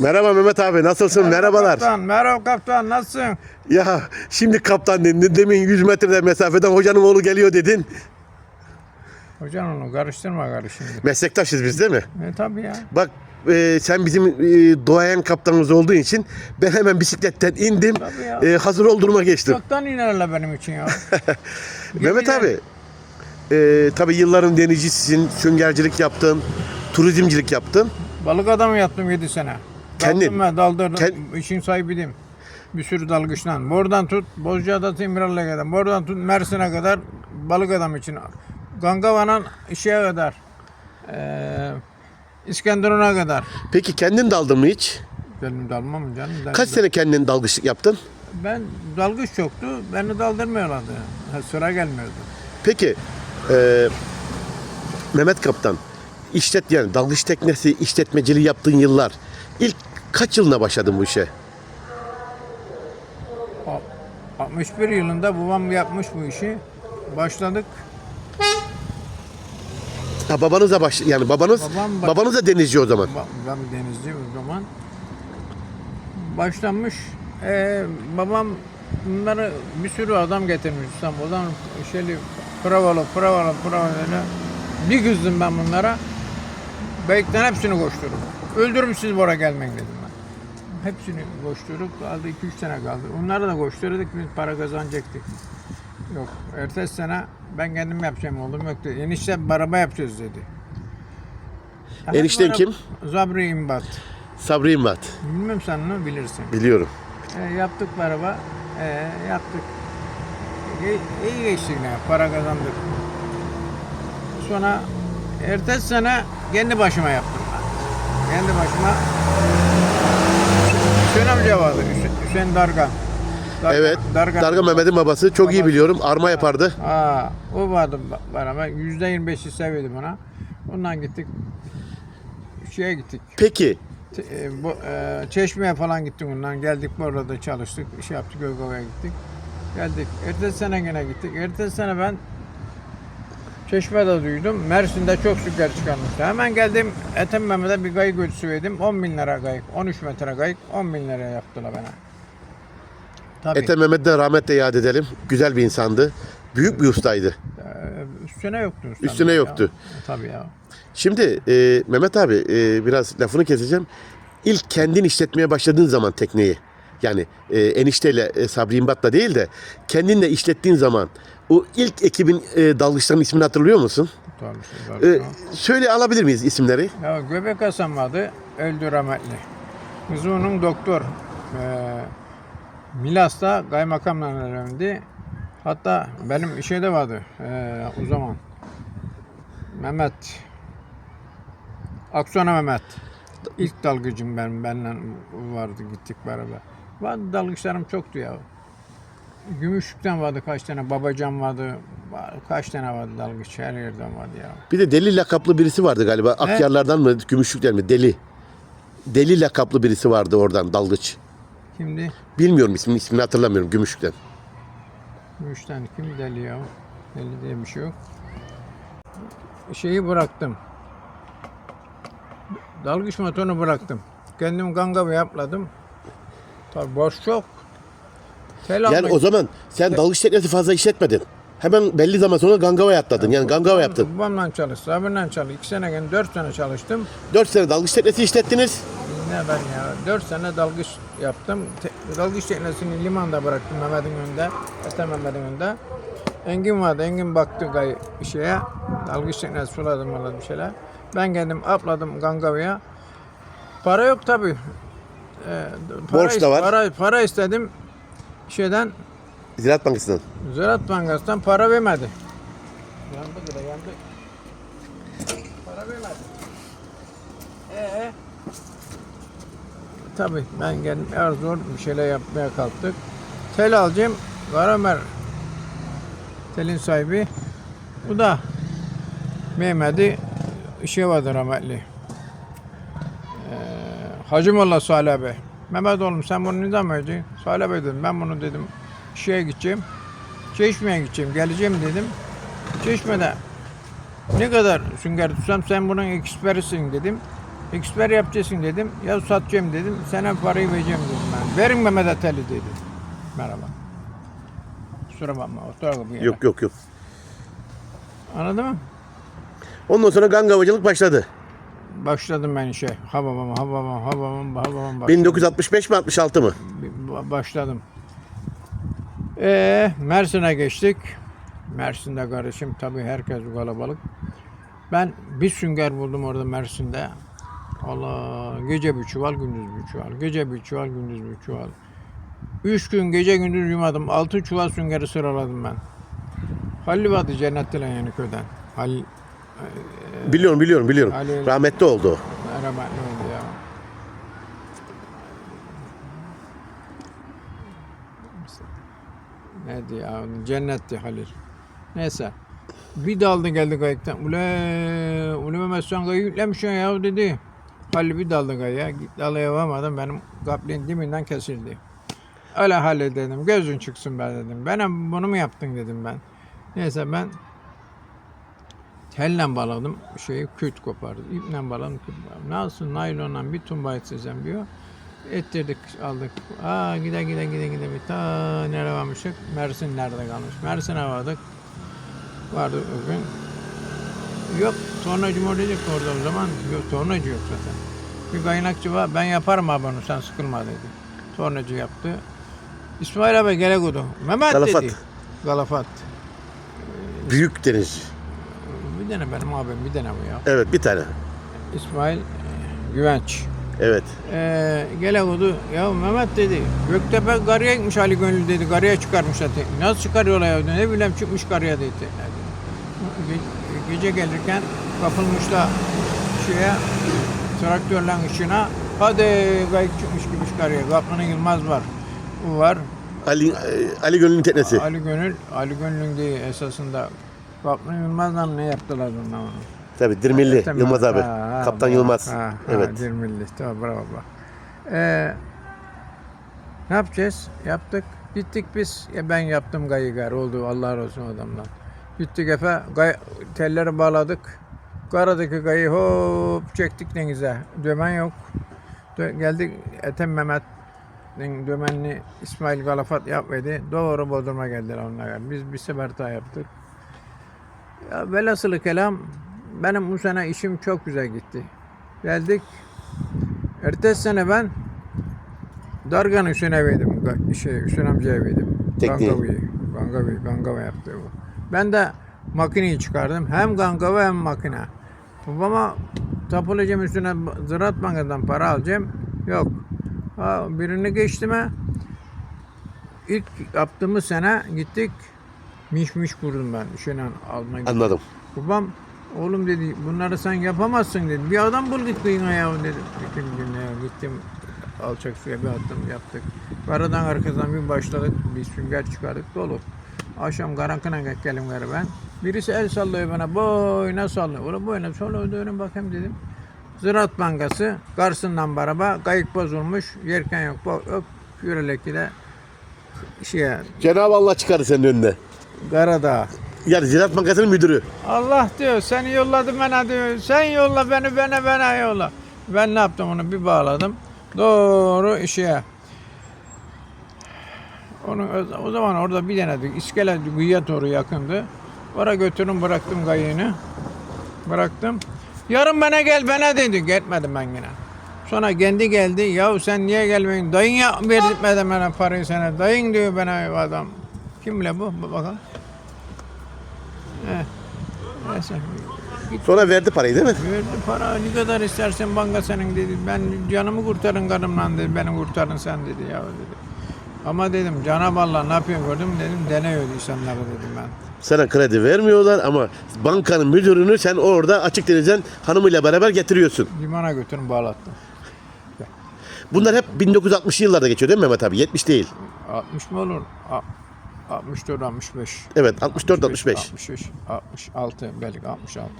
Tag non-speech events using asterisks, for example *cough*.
Merhaba Mehmet abi nasılsın? Merhabalar. Kaptan, merhaba kaptan nasılsın? Ya şimdi kaptan dedin. Demin 100 metrede mesafeden hocanın oğlu geliyor dedin. Hocam onu karıştırma karışın. Meslektaşız biz değil mi? E tabii ya. Bak e, sen bizim e, doğayan kaptanımız olduğu için ben hemen bisikletten indim. Tabii ya. E, hazır olduğuma geçtim. Çoktan inerler benim için ya. *laughs* Mehmet Gemiler- abi e, tabii yılların denizcisisin, süngercilik yaptın, turizmcilik yaptın. Balık adamı yaptım 7 sene. Kendin? Daldım ve daldırdım. Kend- İşin sahibiydim. Bir sürü dalgıçtan. Buradan tut Bozcaada İmralı'ya kadar. Buradan tut Mersin'e kadar balık adam için. Gangava'nın şeye kadar. Eee İskenderun'a kadar. Peki kendin daldın mı hiç? Benim dalmam canım. Kaç sene kendin dalgıçlık yaptın? Ben dalgıç çoktu. Beni daldırmıyorlardı. Sıra gelmiyordu. Peki e, Mehmet Kaptan işlet yani dalgıç teknesi işletmeciliği yaptığın yıllar ilk kaç yılına başladın bu işe? A- 61 yılında babam yapmış bu işi. Başladık. Ha babanıza baş yani babanız Babam babanız da denizci o zaman. Ba- Ben denizci o zaman. Başlanmış. Ee, babam bunları bir sürü adam getirmiş İstanbul'dan. Şeyli Pravalı, Pravalı, Pravalı. Bir kızdım ben bunlara. Beylikten hepsini koşturup. Öldürürüm siz buraya gelmeyin dedim ben. Hepsini koşturup kaldı 2-3 sene kaldı. Onları da koşturduk biz para kazanacaktık. Yok. Ertesi sene ben kendim yapacağım oğlum yok dedi. Enişte araba yapacağız dedi. Enişten kim? Zabri İmbat. Sabri İmbat. Bilmem sen onu bilirsin. Biliyorum. E, yaptık araba. E, yaptık. İyi, iyi geçti yine. Para kazandık. Sonra ertesi sene kendi başıma yaptım. Kendi başıma Hüseyin amca vardı. Hüseyin, Hüseyin Dargan. Dargan- Evet. Dargan. Darga Mehmet'in babası çok iyi Babası. biliyorum. Arma yapardı. Aa, o vardı bana. Yüzde yirmi beşi seviyordum ona. Ondan gittik. Şeye gittik. Peki e, bu, e, çeşmeye falan gittik ondan. Geldik burada çalıştık. iş yaptık Gökova'ya gittik. Geldik. Ertesi sene yine gittik. Ertesi sene ben Çeşme'de duydum. Mersin'de çok süper çıkarmıştı. Hemen geldim Ethem Mehmet'e bir kayık ölçüsü verdim. 10 bin lira kayık. 13 metre kayık. 10 bin liraya yaptılar bana. Tabii. Ethem Mehmet'i de rahmetle yad edelim. Güzel bir insandı. Büyük bir ustaydı. Ee, üstüne yoktu. Üstüne ya. yoktu. Tabii ya. Şimdi e, Mehmet abi e, biraz lafını keseceğim. İlk kendin işletmeye başladığın zaman tekneyi yani e, enişteyle e, Sabri İmbat'la değil de kendinle işlettiğin zaman o ilk ekibin e, dalgıçlarının ismini hatırlıyor musun? Tabii, tabii. E, söyle alabilir miyiz isimleri? Ya göbek Hasan vardı, öldü rahmetli. Kızı onun doktor. Ee, Milas'ta kaymakamla evlendi. Hatta benim şeyde vardı ee, o zaman. Mehmet. Aksona Mehmet. İlk dalgıcım ben, benimle vardı gittik beraber. Vardı dalgıçlarım çoktu ya. Gümüşlük'ten vardı kaç tane, Babacan vardı, var- kaç tane vardı dalgıç, her yerden vardı ya. Bir de Deli lakaplı birisi vardı galiba. Akyarlardan mı, Gümüşlük'ten mi? Deli. Deli lakaplı birisi vardı oradan dalgıç. Şimdi Bilmiyorum ismini, ismini hatırlamıyorum Gümüşlük'ten. Gümüşten kim deli ya? Deli diye bir şey yok. Şeyi bıraktım. Dalgıç motorunu bıraktım. Kendim gangavı yapladım. Tabii boş çok. Tel Yani o zaman sen dalgıç teknesi fazla işletmedin. Hemen belli zaman sonra Gangava'ya atladın. Yani Gangava yaptın. Babamla çalıştım, abimle çalıştım. İki sene, yani dört sene çalıştım. 4 sene dalgıç teknesi işlettiniz. Ne ben ya, dört sene dalgıç yaptım. Te- dalgıç teknesini limanda bıraktım Mehmet'in önünde. Ethem Mehmet'in önünde. Engin vardı, Engin baktı gay şeye. Dalgıç teknesi suladım falan bir şeyler. Ben geldim, atladım Gangava'ya. Para yok tabii. Ee, para Borç da var. Para, para istedim şeyden, Ziraat Bankası'ndan. Ziraat Bankası'ndan para vermedi. Yandı bile yandı. Para vermedi. Ee, tabii ben geldim zor bir şeyler yapmaya kalktık. Tel alacağım. Karamer telin sahibi. Bu da Mehmet'i şey vardı rahmetli. Ee, Hacı Molla Salih Bey. Mehmet oğlum sen bunu neden Bey dedim ben bunu dedim şeye gideceğim. Çeşme'ye gideceğim. Geleceğim dedim. Çeşme'de ne kadar sünger tutsam sen bunun eksperisin dedim. Eksper yapacaksın dedim. Ya satacağım dedim. Sana parayı vereceğim dedim ben. Verin Mehmet Ateli dedi. Merhaba. Kusura bakma. Otur bir yere. Yok yok yok. Anladın mı? Ondan sonra gangavacılık başladı. Başladım ben işe. Hababam, hababam, hababam, hababam başladım. 1965 mi 66 mı? Ba- başladım. Ee, Mersin'e geçtik. Mersin'de kardeşim tabii herkes kalabalık. Ben bir sünger buldum orada Mersin'de. Allah gece bir çuval gündüz bir çuval. Gece bir çuval gündüz bir çuval. Üç gün gece gündüz yumadım. Altı çuval süngeri sıraladım ben. Halil vardı cennettiler yani köyden. Halil Biliyorum biliyorum biliyorum. Ali- Rahmetli oldu ne oldu ya? Neydi ya? Cennetti Halil. Neyse. Bir daldı geldi kayıktan. Ule, ule Mehmet sen kayığı yüklemişsin ya dedi. Halil bir daldı kayığa. Dalayamadım. Benim kaplin diminden kesildi. Öyle Halil dedim. Gözün çıksın be dedim. Bana bunu mu yaptın dedim ben. Neyse ben Telle bağladım şeyi küt kopardı. İple bağladım küt kopardı. Nasıl naylonla bir tumba etsem diyor. Ettirdik aldık. Aa gide gide gide gide bir ta nereye varmıştık? Mersin nerede kalmış? Mersin'e vardık. Vardı o gün. Yok tornacı mı dedik orada o zaman. Yok tornacı yok zaten. Bir kaynakçı var. Ben yaparım abi onu sen sıkılma dedi. Tornacı yaptı. İsmail abi gele kudu. Mehmet Galafat. dedi. Galafat. Büyük deniz. Bir tane benim abim bir tane bu ya. Evet bir tane. İsmail e, Güvenç. Evet. Ee, gele oldu. Ya Mehmet dedi. Göktepe karıya gitmiş Ali Gönül dedi. Karıya çıkarmış dedi. Nasıl çıkarıyorlar ya? Ne bileyim çıkmış karıya dedi. Ge- gece gelirken kapılmışlar şeye traktörle ışığına. Hadi kayık çıkmış gitmiş karıya. Kapının Yılmaz var. Bu var. Ali e, Ali Gönül'ün teknesi. Ali Gönül. Ali Gönül'ün değil esasında. Kapının Yılmaz'la ne yaptılar onunla onu? Tabii Dirmilli Tamam. Yılmaz abi. Ha, ha, Kaptan bravo. Yılmaz. Ha, ha, evet. Dirmilli. Tamam bravo. Ee, ne yapacağız? Yaptık. Gittik biz. Ya ben yaptım gayı gar. Oldu Allah razı olsun adamdan. Gittik Efe. Gay, telleri bağladık. Karadaki gayı hop çektik denize. Dömen yok. Dö- geldik Ethem Mehmet'in dömenini İsmail Galafat yapmadı. Doğru Bodrum'a geldiler onlar. Biz bir sefer daha yaptık. Ya velhasılı kelam benim bu sene işim çok güzel gitti. Geldik. Ertesi sene ben Dargan Hüseyin eviydim. Şey, Hüseyin amca eviydim. Gangavi. Gangavi. Gangava yaptı bu. Ben de makineyi çıkardım. Hem gangava hem makine. Babama tapılacağım üstüne Ziraat Bankası'ndan para alacağım. Yok. Ha, birini geçtime ilk yaptığımız sene gittik. Miş miş kurdum ben. Şeyle almaya gittim. Anladım. Babam oğlum dedi bunları sen yapamazsın dedi. Bir adam bul git kıyına ya dedi. Bütün gün ya gittim alçak suya bir attım yaptık. Karadan arkadan bir başladık. Bir sünger çıkardık dolu. Akşam karanlıkına geldim gari ben. Birisi el sallıyor bana boyuna sallıyor. Oğlum boyuna sola dönün bakayım dedim. Ziraat Bankası karşısından baraba kayık bozulmuş. Yerken yok. Yok. Yürelekli de şeye Cenab-ı Allah çıkardı senin önüne. Karadağ. Yani Ziraat Bankası'nın müdürü. Allah diyor seni yolladı bana diyor. Sen yolla beni bana bana yolla. Ben ne yaptım onu bir bağladım. Doğru işe. Onu o- zaman orada bir tane de iskele kıyıya doğru yakındı. Oraya götürdüm bıraktım kayığını. Bıraktım. Yarın bana gel bana dedi. Gitmedim ben yine. Sonra kendi geldi. Ya sen niye gelmiyorsun? Dayın ya vermedi bana parayı sana. Dayın diyor bana adam. Kimle bu? Bak Bakalım. Heh. Neyse. Sonra verdi parayı değil mi? Verdi para ne kadar istersen banka senin dedi. Ben canımı kurtarın karımla dedi. Beni kurtarın sen dedi ya dedi. Ama dedim Cenab-ı Allah ne yapıyor gördüm dedim. Deneyiyor insanları dedim ben. Sana kredi vermiyorlar ama bankanın müdürünü sen orada açık denizden hanımıyla beraber getiriyorsun. Limana götürün bağlattım. Bunlar hep 1960'lı yıllarda geçiyor değil mi Mehmet abi? 70 değil. 60 mı olur? A- 64, 65. Evet 64 65. 65, 66 belki 66.